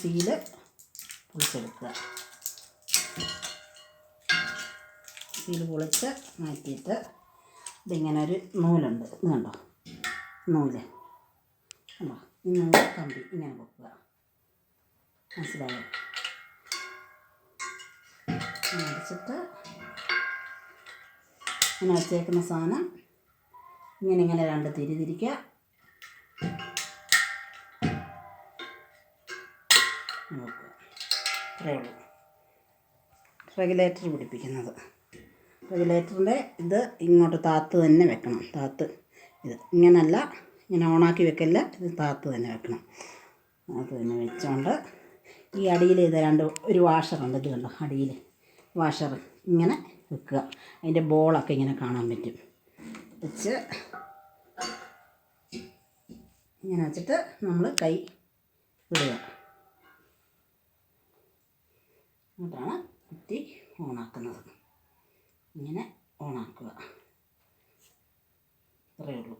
Seal പൊളിച്ചെടുക്കുക. Seal പൊളിച്ച് മാറ്റിയിട്ട് ഇതിങ്ങനെ ഒരു നൂലുണ്ട്. ഇത് കണ്ടോ? നൂൽ. കണ്ടോ? ഈ നൂൽ കമ്പി ഇങ്ങനെ വെക്കുക മനസ്സിലായോ? അടിച്ചിട്ട് ഇങ്ങനെ വെച്ചേക്കുന്ന സാധനം ഇങ്ങനെ ഇങ്ങനെ രണ്ട് തിരി തിരിക്കുക. നോക്കുക ഉള്ളൂ. റെഗുലേറ്റർ പിടിപ്പിക്കുന്നത്. റെഗുലേറ്ററിന്റെ ഇത് ഇങ്ങോട്ട് താത്ത് തന്നെ വെക്കണം. താത്ത് ഇത് ഇങ്ങനല്ല ഇങ്ങനെ ഓണാക്കി വെക്കല്ല ഇത് താത്ത് തന്നെ വെക്കണം. അത് തന്നെ വെച്ചുകൊണ്ട് ഈ അടിയിൽ ഇത് രണ്ട് ഒരു വാഷറുണ്ട് ഇത് കണ്ടോ? അടിയിൽ വാഷർ ഇങ്ങനെ വെക്കുക. അതിന്റെ ബോളൊക്കെ ഇങ്ങനെ കാണാൻ പറ്റും. വെച്ച് ഇങ്ങനെ വെച്ചിട്ട് നമ്മൾ കൈ വിടുക എന്നിട്ടാണ് കുത്തി ഓണാക്കുന്നത്. ഇങ്ങനെ ഓണാക്കുക. ഇത്രയേ ഉള്ളൂ.